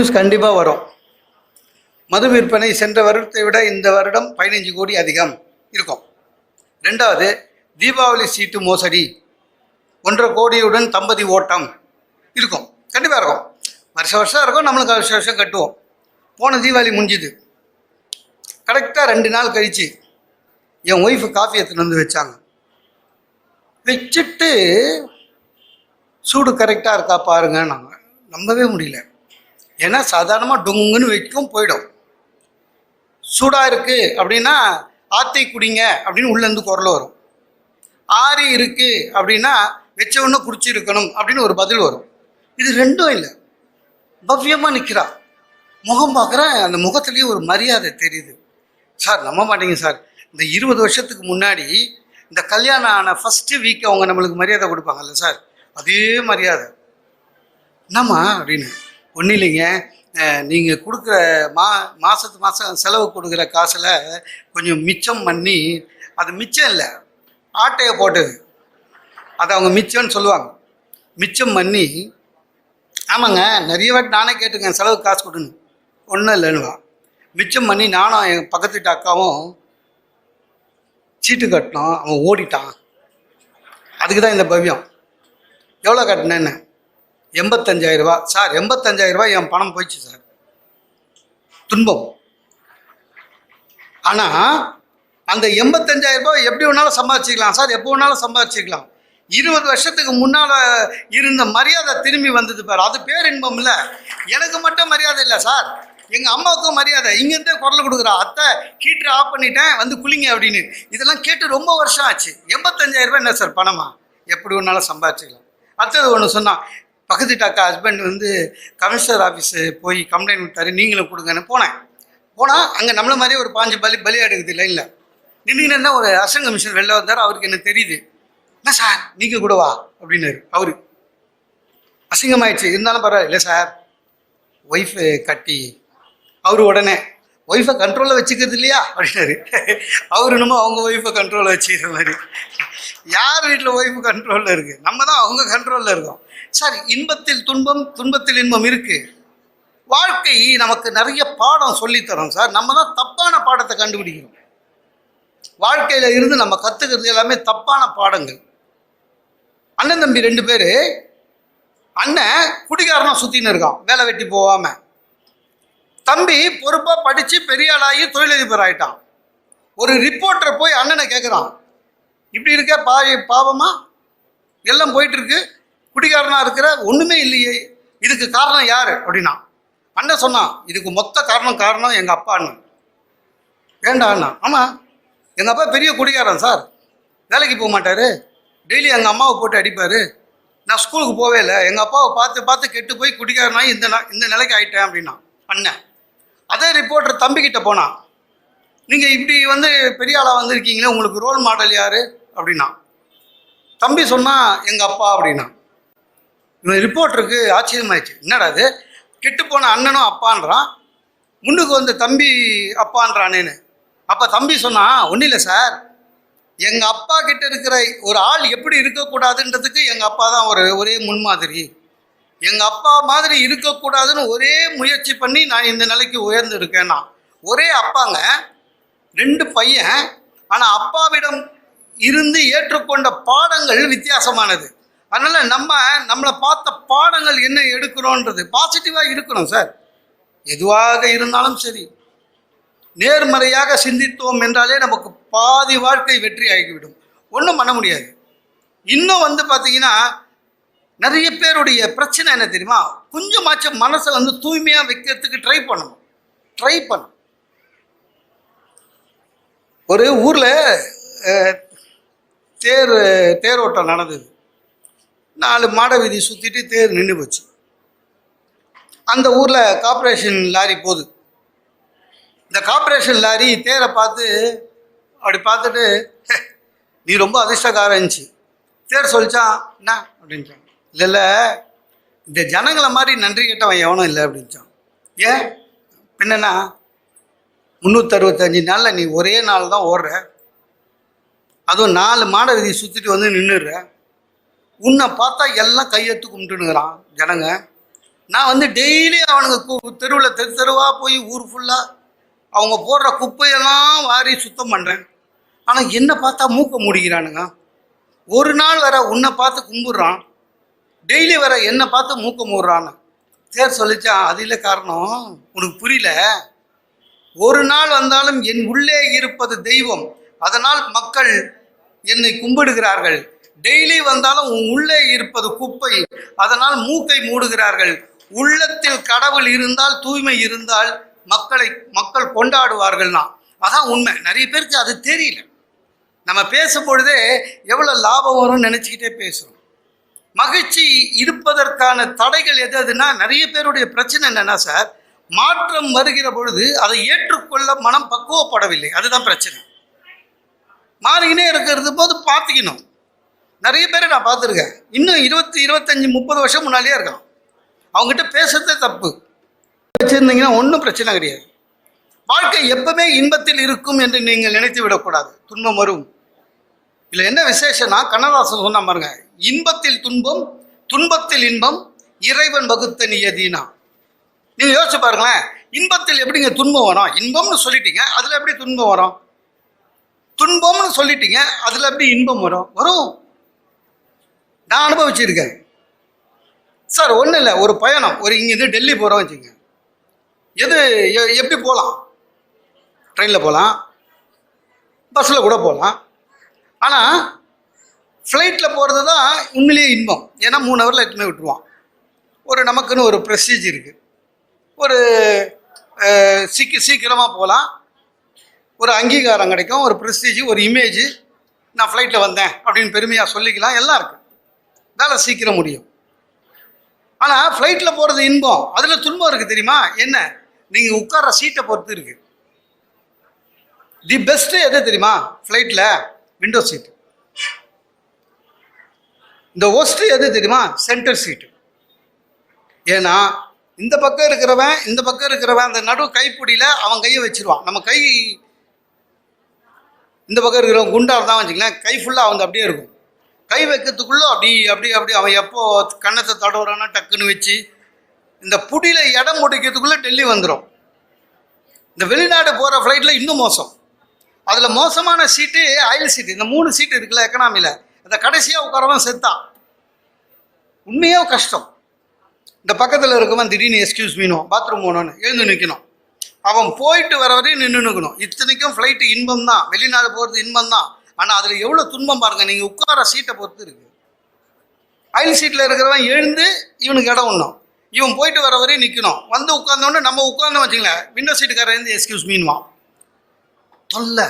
News கண்டிப்பாக வரும். மது விற்பனை சென்ற வருடத்தை விட இந்த வருடம் பதினைஞ்சு கோடி அதிகம் இருக்கும். ரெண்டாவது தீபாவளி சீட்டு மோசடி. ஒன்றரை கோடியுடன் தம்பதி ஓட்டம் இருக்கும். கண்டிப்பாக இருக்கும். வருஷ வருஷம் இருக்கும் நம்மளுக்கு வருஷ வருஷம் கட்டுவோம். போன தீபாவளி முடிஞ்சுது. கரெக்டாக ரெண்டு நாள் கழிச்சு என் ஒய்ஃபு காஃபி எடுத்துன்னு வந்து வச்சாங்க. வச்சுட்டு சூடு கரெக்டாக இருக்கா பாருங்க. நாங்கள் நம்பவே முடியல. ஏன்னா சாதாரணமாக டொங்குன்னு வைக்கும் போயிடும். சூடாக இருக்குது அப்படின்னா ஆத்தை குடிங்க அப்படின்னு உள்ளேருந்து குரல் வரும். ஆறி இருக்குது அப்படின்னா வச்ச ஒன்று குடிச்சிருக்கணும் அப்படின்னு ஒரு பதில் வரும். இது ரெண்டும் இல்லை. பவ்யமாக நிற்கிறா முகம் பார்க்குறேன் அந்த முகத்துலேயே ஒரு மரியாதை தெரியுது. சார் நம்ப மாட்டேங்க சார். இந்த இருபது வருஷத்துக்கு முன்னாடி இந்த கல்யாணம் ஆன ஃபஸ்ட்டு வீக் அவங்க நம்மளுக்கு மரியாதை கொடுப்பாங்கல்ல சார். அதே மரியாதை. என்னம்மா அப்படின்னு. ஒன்றும் இல்லைங்க. நீங்கள் கொடுக்குற மா மாதத்து மாதம் செலவு கொடுக்குற காசில் கொஞ்சம் மிச்சம் பண்ணி அது மிச்சம் இல்லை. ஆட்டையை போட்டது. அதை அவங்க மிச்சம்னு சொல்லுவாங்க. மிச்சம் பண்ணி ஆமாங்க நிறைய வாட்டி நானே கேட்டுக்கேன் செலவுக்கு காசு கொடுன்னு. ஒன்றும் இல்லைன்னுவா. மிச்சம் பண்ணி நானும் என் பக்கத்து வீட்டு அக்காவும் சீட்டு கட்டினோம் அவன் ஓடிட்டான். அதுக்கு தான் இந்த பவ்யம். எவ்வளோ கட்டினேன்னு? எண்பத்தஞ்சாயிரம் ரூபா. சார் எண்பத்தஞ்சாயிரரூபா என் பணம் போயிடுச்சு சார். துன்பம். ஆனால் அந்த எண்பத்தஞ்சாயிரரூபா எப்படி வேணாலும் சம்பாதிச்சிக்கலாம். சார் எப்போ வேணாலும் சம்பாதிச்சிக்கலாம். இருபது வருஷத்துக்கு முன்னால் இருந்த மரியாதை திரும்பி வந்தது பார். அது பேர் இன்பம் இல்லை. எனக்கு மட்டும் மரியாதை இல்லை சார். எங்கள் அம்மாவுக்கும் மரியாதை. இங்கேருந்தே குரல் கொடுக்குறா அத்தை ஹீட்டர் ஆஃப் பண்ணிட்டேன். வந்து குளிங்க அப்படின்னு. இதெல்லாம் கேட்டு ரொம்ப வருஷம் ஆச்சு. எண்பத்தஞ்சாயிரரூபா என்ன சார் பணமா? எப்படி ஒன்றாலும் சம்பாதிச்சிக்கலாம். அடுத்தது ஒன்று சொன்னான். பக்கத்து டாக்கா ஹஸ்பண்ட் வந்து கமிஷனர் ஆஃபீஸு போய் கம்ப்ளைண்ட் விட்டாரு நீங்களும் கொடுங்கன்னு போனேன். போனால் அங்கே நம்மள மாதிரியே ஒரு பாஞ்சு பலி பலி எடுக்குது லைனில் நின்றுங்கன்னா ஒரு அசன் கமிஷன் வெளில வந்தார் அவருக்கு என்ன தெரியுது? என்ன சார் நீங்கள் கூட வா அப்படின்னாரு அவரு. அசிங்கமாயிடுச்சு. இருந்தாலும் பரவாயில்ல. இல்லை சார் ஒய்ஃபு கட்டி அவர் உடனே ஒய்ஃபை கண்ட்ரோலில் வச்சுக்கிறது இல்லையா? அப்படின்னாரு. அவர் என்னமோ அவங்க ஒய்ஃபை கண்ட்ரோலில் வச்சுக்கிற மாதிரி. யார் வீட்டில் ஒய்ஃபு கண்ட்ரோலில் இருக்கு? நம்ம தான் அவங்க கண்ட்ரோலில் இருக்கோம். சார் இன்பத்தில் துன்பம் துன்பத்தில் இன்பம் இருக்கு. வாழ்க்கை நமக்கு நிறைய பாடம் சொல்லித்தரோம் சார். நம்ம தான் தப்பான பாடத்தை கண்டுபிடிக்கிறோம். வாழ்க்கையில் இருந்து நம்ம கற்றுக்கிறது எல்லாமே தப்பான பாடங்கள். அண்ணன் தம்பி ரெண்டு பேர் அண்ணன் குடிகாரனாக சுற்றின்னு இருக்கான் வேலை வெட்டி போகாமல் தம்பி பொறுப்பாக படித்து பெரிய ஆளாகி தொழிலதிபர் ஆகிட்டான் ஒரு ரிப்போர்ட்டர் போய் அண்ணனை கேட்குறான் இப்படி இருக்க பா பாவமா? எல்லாம் போயிட்டு இருக்கு குடிகாரனா இருக்கிற ஒன்றுமே இல்லையே. இதுக்கு காரணம் யார் அப்படின்னா அண்ணன் சொன்னான் இதுக்கு மொத்த காரணம் காரணம் எங்கள் அப்பா அண்ணன். வேண்டாம் அண்ணா. ஆமாம் எங்கள் அப்பா பெரிய குடிகாரன் சார். வேலைக்கு போக மாட்டார். டெய்லி எங்கள் அம்மாவை போட்டு அடிப்பார். நான் ஸ்கூலுக்கு போவே இல்லை. எங்கள் அப்பாவை பார்த்து பார்த்து கெட்டு போய் குடிகாரனாகி இந்த இந்த நிலைக்கு ஆயிட்டேன் அப்படின்னா அண்ணன். அதே ரிப்போர்ட்டர் தம்பிக்கிட்ட போனான். நீங்கள் இப்படி வந்து பெரிய ஆளாக வந்திருக்கீங்களே உங்களுக்கு ரோல் மாடல் யார்? அப்படின்னா தம்பி சொன்னால் எங்கள் அப்பா அப்படின்னா இந்த ரிப்போர்ட்டருக்கு ஆச்சரியமாயிடுச்சு. என்னடா அது கெட்டு போன அண்ணனும் அப்பான்றான். முன்னுக்கு வந்து தம்பி அப்பான்றானேன்னு. அப்போ தம்பி சொன்னா ஒன்றும் இல்லை சார். எங்கள் அப்பா கிட்ட இருக்கிற ஒரு ஆள் எப்படி இருக்கக்கூடாதுன்றதுக்கு எங்கள் அப்பா தான் ஒரு ஒரே முன்மாதிரி. எங்கள் அப்பா மாதிரி இருக்கக்கூடாதுன்னு ஒரே முயற்சி பண்ணி நான் இந்த நிலைக்கு உயர்ந்து இருக்கேன்னா ஒரே அப்பாங்க ரெண்டு பையன் ஆனால் அப்பாவிடம் இருந்து ஏற்றுக்கொண்ட பாடங்கள் வித்தியாசமானது. அதனால் நம்ம நம்மளை பார்த்த பாடங்கள் என்ன எடுக்கிறோன்றது பாசிட்டிவாக இருக்கணும் சார் எதுவாக இருந்தாலும் சரி. நேர்மறையாக சிந்தித்தோம் என்றாலே நமக்கு பாதி வாழ்க்கை வெற்றி ஆகிவிடும். ஒன்றும் பண்ண முடியாது. இன்னும் வந்து பார்த்தீங்கன்னா நிறைய பேருடைய பிரச்சனை என்ன தெரியுமா? கொஞ்சமாச்சும் மனசை வந்து தூய்மையாக வைக்கிறதுக்கு ட்ரை பண்ணணும். ட்ரை பண்ணணும். ஒரு ஊரில் தேர் தேரோட்டம் நடந்தது. நாலு மாட வீதி சுற்றிட்டு தேர் நின்று போச்சு. அந்த ஊரில் கார்பரேஷன் லாரி போகுது. இந்த கார்பரேஷன் லாரி தேரை பார்த்து அப்படி பார்த்துட்டு நீ ரொம்ப அதிர்ஷ்டக்காரன்ச்சு தேர் சொல்லிச்சான் என்ன? அப்படின்ட்டான். இல்லை இல்லை இந்த ஜனங்களை மாதிரி நன்றி கேட்டவன் எவனும் இல்லை அப்படின்ச்சான் ஏன்? பின்னன்னா முந்நூற்றறுபத்தஞ்சு நாளில் நீ ஒரே நாள் தான் ஓடுற. அதுவும் நாலு மாட விதி சுற்றிட்டு வந்து நின்றுடுற உன்னை பார்த்தா எல்லாம் கையெழுத்து கும்பிட்டுனுங்கிறான் ஜனங்க. நான் வந்து டெய்லி அவனுங்க தெருவில் தெரு தெருவாக போய் ஊர் ஃபுல்லாக அவங்க போடுற குப்பையெல்லாம் வாரி சுத்தம் பண்ணுறேன் ஆனால் என்னை பார்த்தா மூக்க முடிக்கிறானுங்க. ஒரு நாள் வர உன்னை பார்த்து கும்பிட்றான். டெய்லி வர என்னை பார்த்து மூக்க மூடுறான்னு தேர் சொல்லிச்சான் அது இல்லை காரணம் உனக்கு புரியல. ஒரு நாள் வந்தாலும் என் உள்ளே இருப்பது தெய்வம். அதனால் மக்கள் என்னை கும்பிடுகிறார்கள். டெய்லி வந்தாலும் உன் உள்ளே இருப்பது குப்பை. அதனால் மூக்கை மூடுகிறார்கள். உள்ளத்தில் கடவுள் இருந்தால் தூய்மை இருந்தால் மக்களை மக்கள் கொண்டாடுவார்கள்னா அதான் உண்மை. நிறைய பேருக்கு அது தெரியல. நம்ம பேசும்பொழுதே எவ்வளோ லாபம் வரும்னு நினச்சிக்கிட்டே பேசுகிறோம் மகிழ்ச்சி இருப்பதற்கான தடைகள் எது எதுனா நிறைய பேருடைய பிரச்சனை என்னென்னா சார் மாற்றம் வருகிற பொழுது அதை ஏற்றுக்கொள்ள மனம் பக்குவப்படவில்லை. அதுதான் பிரச்சனை. மாறிக்கினே இருக்கிறது போது பார்த்துக்கணும். நிறைய பேரை நான் பார்த்துருக்கேன். இன்னும் இருபத்தி இருபத்தஞ்சி முப்பது வருஷம் முன்னாலேயே இருக்கான் அவங்ககிட்ட பேசுறதே தப்பு. வச்சுருந்தீங்கன்னா ஒன்றும் பிரச்சனை கிடையாது. வாழ்க்கை எப்பவுமே இன்பத்தில் இருக்கும் என்று நீங்கள் நினைத்து விடக்கூடாது. துன்பம் வரும். இதில் என்ன விசேஷம்னா கண்ணதாசன் சொன்ன பாருங்க இன்பத்தில் துன்பம் துன்பத்தில் இன்பம் இறைவன் வகுத்த நியதினா. நீங்கள் யோசிச்சு பாருங்களேன் இன்பத்தில் எப்படிங்க துன்பம் வரும்? இன்பம்னு சொல்லிட்டீங்க அதில் எப்படி துன்பம் வரும்? துன்பம்னு சொல்லிட்டீங்க அதில் எப்படி இன்பம் வரும்? வரும். நான் அனுபவிச்சிருக்கேன். சார் ஒன்றும் இல்லை ஒரு பயணம். ஒரு இங்கேருந்து டெல்லி போகிறோம் வச்சுங்க. எது எ- எப்படி போகலாம் ட்ரெயினில் போகலாம் பஸ்ஸில் கூட போகலாம் ஆனால் ஃப்ளைட்டில் போகிறது தான் உண்மையிலேயே இன்பம். ஏன்னா மூணு ஹவரில் எட்டுமே விட்டுருவான். ஒரு நமக்குன்னு ஒரு ப்ரெஸ்டீஜ் இருக்குது ஒரு அஹ், சீக்கிரமாக போகலாம் ஒரு அங்கீகாரம் கிடைக்கும் ஒரு ப்ரெஸ்டீஜ் ஒரு இமேஜ் நான் ஃப்ளைட்டில் வந்தேன் அப்படின்னு பெருமையாக சொல்லிக்கலாம். எல்லாம் இருக்குது வேலை சீக்கிரம் முடியும். ஆனால் ஃப்ளைட்டில் போகிறது இன்பம். அதில் துன்பம் இருக்குது தெரியுமா? என்ன? நீங்கள் உட்கார்ற சீட்டை பொறுத்து இருக்கு. தி பெஸ்ட்டு எது தெரியுமா? ஃப்ளைட்டில் விண்டோ சீட்டு இந்த ஒஸ்ட்டு எது தெரியுமா? சென்டர் சீட்டு ஏன்னா இந்த பக்கம் இருக்கிறவன் இந்த பக்கம் இருக்கிறவன் அந்த நடு கைப்பிடியில் அவன் கையை வச்சிருவான். நம்ம கை இந்த பக்கம் இருக்கிறவன் குண்டாக தான் வச்சுக்கலாம் கை ஃபுல்லாக வந்து அப்படியே இருக்கும். கை வைக்கிறதுக்குள்ளே அப்படி அப்படி அப்படி அவன் எப்போ கன்னத்தை தடவுறானா டக்குன்னு வச்சு இந்த புடியில் இடம் முடிக்கிறதுக்குள்ளே டெல்லி வந்துடும் இந்த வெளிநாடு போகிற ஃப்ளைட்டில் இன்னும் மோசம். அதில் மோசமான சீட்டு ஆயில் சீட்டு இந்த மூணு சீட்டு இருக்குல்ல எக்கனாமியில் அந்த கடைசியாக உட்காரவன் செத்தான் உண்மையாக கஷ்டம். இந்த பக்கத்தில் இருக்கவன் திடீர்னு எக்ஸ்கியூஸ் மீனும் பாத்ரூம் போகணும்னு. எழுந்து நிற்கணும் அவன் போயிட்டு வர வரையும் நின்று நிற்கணும் இத்தனைக்கும் ஃப்ளைட்டு இன்பம் தான் வெளிநாடு போகிறது இன்பம் தான் ஆனால் அதில் எவ்வளோ துன்பம் பாருங்கள் நீங்கள் உட்கார சீட்டை பொறுத்து இருக்கு. அயல் சீட்டில் இருக்கிறவன் எழுந்து இவனுக்கு இடம் ஒன்றும் இவன் போயிட்டு வர வரையும் நிற்கணும் வந்து உட்காந்தோடனே நம்ம உட்காந்தோம் வச்சுங்களேன் விண்டோ சீட்டுக்காரர் இருந்து எக்ஸ்கியூஸ் மீன்வான் தொல்லை.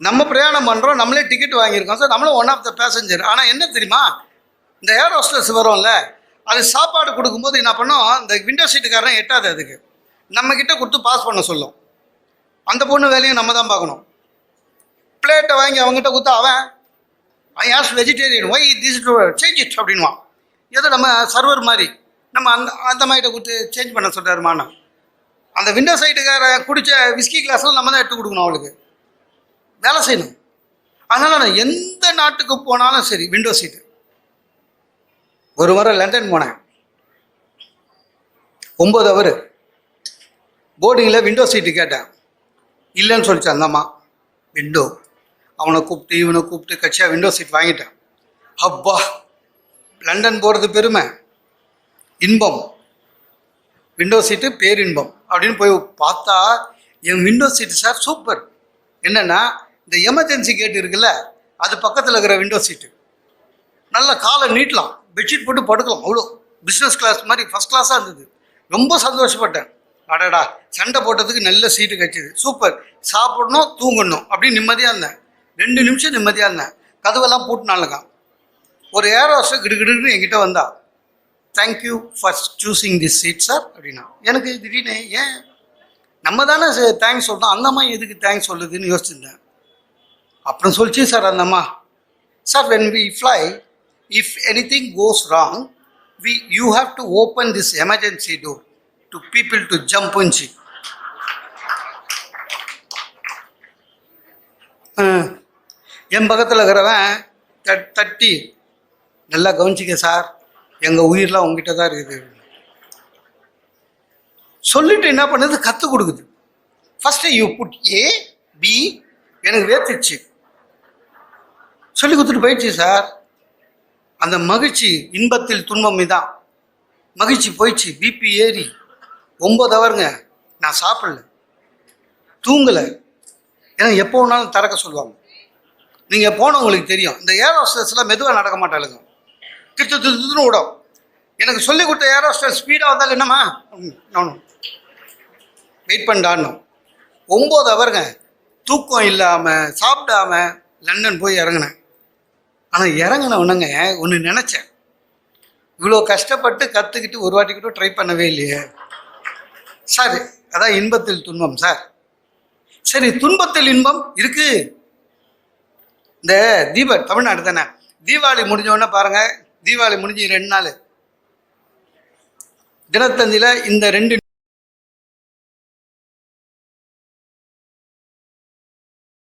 நம்ம பிரயாணம் பண்ணுறோம் நம்மளே டிக்கெட் வாங்கியிருக்கோம். சார் நம்மளும் ஒன் ஆஃப் த பேசஞ்சர் ஆனால் என்ன தெரியுமா? இந்த ஏர் ஹோஸ்டர்ஸ் வரும்ல. அது சாப்பாடு கொடுக்கும்போது என்ன பண்ணோம்? இந்த விண்டோ சீட்டுக்காரன் எட்டாது அதுக்கு. நம்ம கிட்ட கொடுத்து பாஸ் பண்ண சொல்லும். அந்த பொண்ணு வேலையும் நம்ம தான் பார்க்கணும். பிளேட்டை வாங்கி அவங்ககிட்ட கொடுத்தா அவன் I as vegetarian why this change it அப்படின்வான் ஏதோ நம்ம சர்வர் மாதிரி நம்ம அந்த அந்த மாதிரிட்ட கொடுத்து சேஞ்ச் பண்ண சொல்கிறாருமான அந்த விண்டோ சைட்டுக்கார குடித்த விஸ்கி கிளாஸில் நம்ம தான் எடுத்து கொடுக்கணும் அவளுக்கு. வேலை செய்யணும். அதனால் நான் எந்த நாட்டுக்கு போனாலும் சரி விண்டோ சீட்டு ஒரு முறை லண்டன் போனேன். ஒம்பது அவர் போர்டிங்கில் விண்டோ சீட்டு கேட்டேன். இல்லைன்னு சொல்லிச்சு அந்தம்மா விண்டோ அவனை கூப்பிட்டு இவனை கூப்பிட்டு கட்சியாக விண்டோ சீட் வாங்கிட்டேன். அப்பா லண்டன் போகிறது பெருமை. இன்பம். விண்டோ சீட்டு பேரின்பம். அப்படின்னு போய் பார்த்தா என் விண்டோ சீட்டு சார் சூப்பர் என்னென்னா இந்த எமர்ஜென்சி கேட் இருக்குல்ல அது பக்கத்தில் இருக்கிற விண்டோ சீட்டு நல்லா காலை நீட்டலாம். பெட்ஷீட் போட்டு படுக்கலாம். அவ்வளோ. பிஸ்னஸ் கிளாஸ் மாதிரி ஃபஸ்ட் கிளாஸாக இருந்தது. ரொம்ப சந்தோஷப்பட்டேன். அடடா சண்டை போட்டதுக்கு நல்ல சீட்டு கிடைச்சிது. சூப்பர். சாப்பிடணும் தூங்கணும். அப்படின்னு நிம்மதியாக இருந்தேன். ரெண்டு நிமிஷம் நிம்மதியாக இருந்தேன். கதவெல்லாம் பூட்டினாலுங்க ஒரு ஏர் ஹோஸ்டர் கிடுகிடுன்னு என்கிட்ட வந்தா thank you for choosing this seat sir அப்படின்னா. எனக்கு திடீர்னு ஏன்? நம்ம தானே தேங்க்ஸ் சொல்கிறோம் அந்த அம்மா எதுக்கு தேங்க்ஸ் சொல்லுதுன்னு யோசிச்சிருந்தேன். அப்புறம் சொல்லிச்சு சார் அந்த அம்மா sir when we fly if anything goes wrong we you have to open this emergency door to people to jump C என் பக்கத்தில் இருக்கிறவன் தட் தட்டி நல்லா கவனிச்சிக்க சார் எங்கள் உயிரெலாம் உங்ககிட்ட தான் இருக்குது. சொல்லிட்டு என்ன பண்ணுது? கற்றுக் கொடுக்குது. First you put A B எனக்கு வேர்த்துச்சு. சொல்லி கொடுத்துட்டு போயிடுச்சு சார். அந்த மகிழ்ச்சி இன்பத்தில் துன்பம் இதான். மகிழ்ச்சி போயிடுச்சு. பிபி ஏறி. ஒம்பது ஹவருங்க நான் சாப்பிடல. தூங்கலை. ஏன்னா எப்போ வேணாலும் திறக்க சொல்லுவாங்க. நீங்கள் போனவங்களுக்கு தெரியும். இந்த ஏர் ஹோஸ்டர்ஸ்லாம் மெதுவாக நடக்க மாட்டாளுங்க. திட்டு திருத்துன்னு விடும் எனக்கு சொல்லி கொடுத்த ஏர் ஹோஸ்டர் ஸ்பீடாக வந்தாலும் என்னம்மா? நானும். வெயிட் பண்ணாடணும் ஒம்பது ஹவருங்க தூக்கம் இல்லாமல் சாப்பிடாம லண்டன் போய் இறங்கினேன். ஆனால் இறங்கினவனுங்க ஒன்று நினச்சேன். இவ்வளோ கஷ்டப்பட்டு கற்றுக்கிட்டு ஒரு வாட்டி கூட ட்ரை பண்ணவே இல்லையே. சார் அதான் இன்பத்தில் துன்பம் சார். சரி துன்பத்தில் இன்பம் இருக்கு. இந்த தீப தமிழ்நாடு தானே? தீபாவளி முடிஞ்ச உடனே பாருங்க தீபாவளி முடிஞ்சு ரெண்டு நாள். தினத்தந்தியில் இந்த ரெண்டு